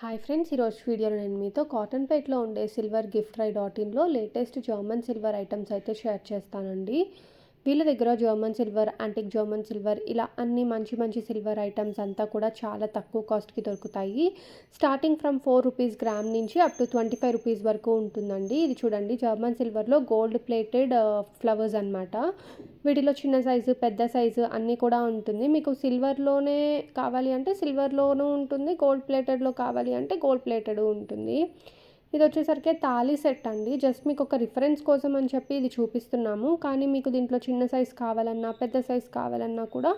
Hi friends ఈరోజు వీడియోలో నేను మీతో కాటన్ పేట్లో ఉండే సిల్వర్ గిఫ్ట్ రై డాట్ ఇన్లో లేటెస్ట్ జర్మన్ సిల్వర్ ఐటమ్స్ అయితే షేర్ చేస్తానండి. వీళ్ళ దగ్గర German silver antique German silver ఇలా అన్ని మంచి మంచి సిల్వర్ ఐటమ్స్ అంతా కూడా చాలా తక్కువ కాస్ట్కి దొరుకుతాయి. Starting from four rupees gram నుంచి up to twenty five rupees వరకు ఉంటుందండి. ఇది చూడండి జర్మన్ సిల్వర్లో గోల్డ్ ప్లేటెడ్ ఫ్లవర్స్ అనమాట వీటిలో చిన్న సైజు పెద్ద సైజు అన్నీ కూడా ఉంటుంది. మీకు సిల్వర్లోనే కావాలి అంటే సిల్వర్లోనూ ఉంటుంది గోల్డ్ ప్లేటెడ్లో కావాలి అంటే గోల్డ్ ప్లేటెడ్ ఉంటుంది. ఇది వచ్చేసరికి తాళీ సెట్ అండి. జస్ట్ మీకు ఒక రిఫరెన్స్ కోసం అని చెప్పి ఇది చూపిస్తున్నాము. కానీ మీకు దీంట్లో చిన్న సైజ్ కావాలన్నా పెద్ద సైజ్ కావాలన్నా కూడా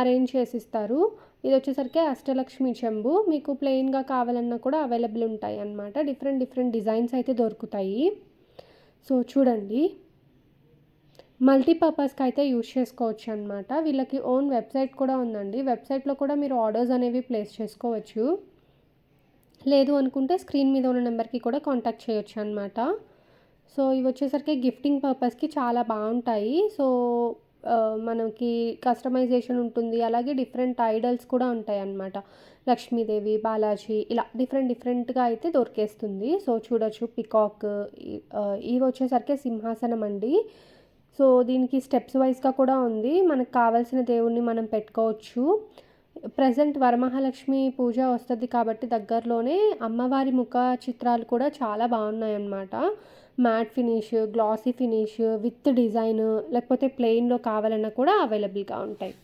అరేంజ్ చేసిస్తారు. ఇది వచ్చేసరికి అష్టలక్ష్మి చెంబు. మీకు ప్లెయిన్గా కావాలన్నా కూడా అవైలబుల్ ఉంటాయి అన్నమాట. డిఫరెంట్ డిఫరెంట్ డిజైన్స్ అయితే దొరుకుతాయి. సో చూడండి. మల్టీపర్పస్కి అయితే యూజ్ చేసుకోవచ్చు అనమాట వీళ్ళకి ఓన్ వెబ్సైట్ కూడా ఉందండి. వెబ్సైట్లో కూడా మీరు ఆర్డర్స్ అనేవి ప్లేస్ చేసుకోవచ్చు. లేదు అనుకుంటే స్క్రీన్ మీద ఉన్న నెంబర్కి కూడా కాంటాక్ట్ చేయొచ్చు అనమాట సో ఇవి వచ్చేసరికి గిఫ్టింగ్ పర్పస్కి చాలా బాగుంటాయి. సో మనకి కస్టమైజేషన్ ఉంటుంది. అలాగే డిఫరెంట్ ఐడల్స్ కూడా ఉంటాయి అన్నమాట. లక్ష్మీదేవి బాలాజీ ఇలా డిఫరెంట్ డిఫరెంట్గా అయితే దొరికేస్తుంది. సో చూడొచ్చు పికాక్ ఇవి వచ్చేసరికి సింహాసనం అండి. సో దీనికి స్టెప్స్ వైజ్గా కూడా ఉంది. మనకు కావాల్సిన దేవుణ్ణి మనం పెట్టుకోవచ్చు. ప్రజెంట్ వరమహాలక్ష్మి పూజ వస్తుంది కాబట్టి దగ్గరలోనే అమ్మవారి ముఖ చిత్రాలు కూడా చాలా బాగున్నాయి అన్నమాట matte finish glossy finish with design లేకపోతే ప్లెయిన్లో కావాలన్నా కూడా అవైలబుల్గా ఉంటాయి.